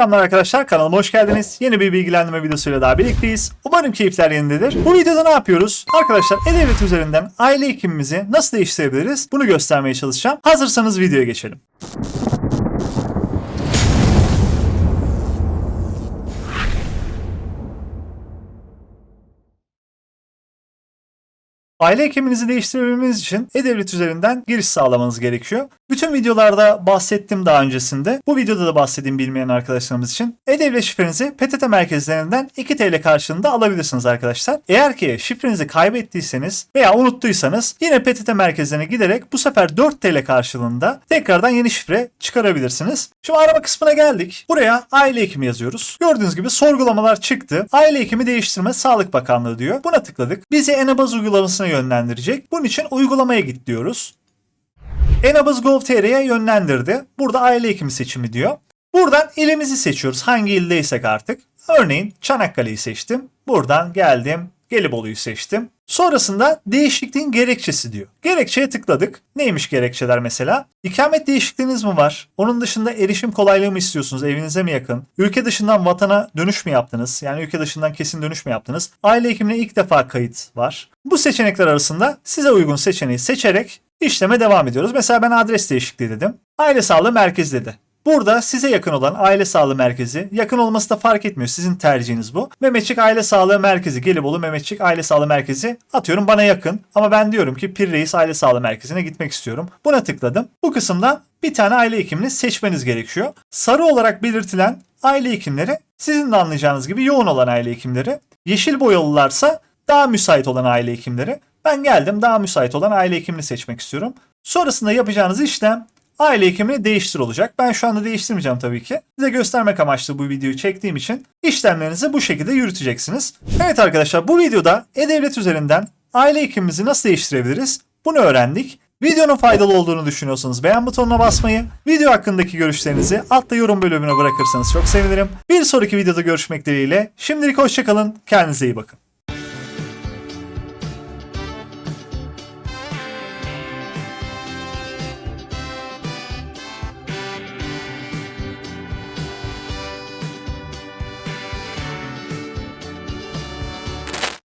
Selamlar arkadaşlar kanalıma hoş geldiniz. Yeni bir bilgilendirme videosuyla daha birlikteyiz. Umarım keyifler yerindedir. Bu videoda ne yapıyoruz? Arkadaşlar e-devlet üzerinden aile hekimimizi nasıl değiştirebiliriz? Bunu göstermeye çalışacağım. Hazırsanız videoya geçelim. Aile hekiminizi değiştirebilmeniz için E-Devlet üzerinden giriş sağlamanız gerekiyor. Bütün videolarda bahsettim daha öncesinde. Bu videoda da bahsedeyim bilmeyen arkadaşlarımız için. E-Devlet şifrenizi PTT merkezlerinden 2 TL karşılığında alabilirsiniz arkadaşlar. Eğer ki şifrenizi kaybettiyseniz veya unuttuysanız yine PTT merkezlerine giderek bu sefer 4 TL karşılığında tekrardan yeni şifre çıkarabilirsiniz. Şimdi arama kısmına geldik. Buraya aile hekimi yazıyoruz. Gördüğünüz gibi sorgulamalar çıktı. Aile hekimi değiştirme Sağlık Bakanlığı diyor. Buna tıkladık. Bizi Enabaz uygulamasına yönlendirecek. Bunun için uygulamaya git diyoruz. Enabaz Gov.tr'ye yönlendirdi. Burada aile hekimi seçimi diyor. Buradan ilimizi seçiyoruz. Hangi ildeysek artık. Örneğin Çanakkale'yi seçtim. Buradan geldim. Gelibolu'yu seçtim. Sonrasında değişikliğin gerekçesi diyor. Gerekçeye tıkladık. Neymiş gerekçeler mesela? İkamet değişikliğiniz mi var? Onun dışında erişim kolaylığı mı istiyorsunuz? Evinize mi yakın? Ülke dışından vatana dönüş mü yaptınız? Yani ülke dışından kesin dönüş mü yaptınız? Aile hekimine ilk defa kayıt var. Bu seçenekler arasında size uygun seçeneği seçerek işleme devam ediyoruz. Mesela ben adres değişikliği dedim. Aile sağlığı merkezi dedi. Burada size yakın olan aile sağlığı merkezi, yakın olması da fark etmiyor. Sizin tercihiniz bu. Mehmetçik Aile Sağlığı Merkezi, Gelibolu Mehmetçik Aile Sağlığı Merkezi atıyorum bana yakın. Ama ben diyorum ki Pir Reis Aile Sağlığı Merkezi'ne gitmek istiyorum. Buna tıkladım. Bu kısımda bir tane aile hekimini seçmeniz gerekiyor. Sarı olarak belirtilen aile hekimleri sizin de anlayacağınız gibi yoğun olan aile hekimleri. Yeşil boyalılarsa daha müsait olan aile hekimleri. Ben geldim daha müsait olan aile hekimini seçmek istiyorum. Sonrasında yapacağınız işlem aile hekimini değiştir olacak. Ben şu anda değiştirmeyeceğim tabii ki. Size göstermek amaçlı bu videoyu çektiğim için işlemlerinizi bu şekilde yürüteceksiniz. Evet arkadaşlar bu videoda E-Devlet üzerinden aile hekimimizi nasıl değiştirebiliriz? Bunu öğrendik. Videonun faydalı olduğunu düşünüyorsanız beğen butonuna basmayı, video hakkındaki görüşlerinizi altta yorum bölümüne bırakırsanız çok sevinirim. Bir sonraki videoda görüşmek dileğiyle. Şimdilik hoşçakalın, kendinize iyi bakın.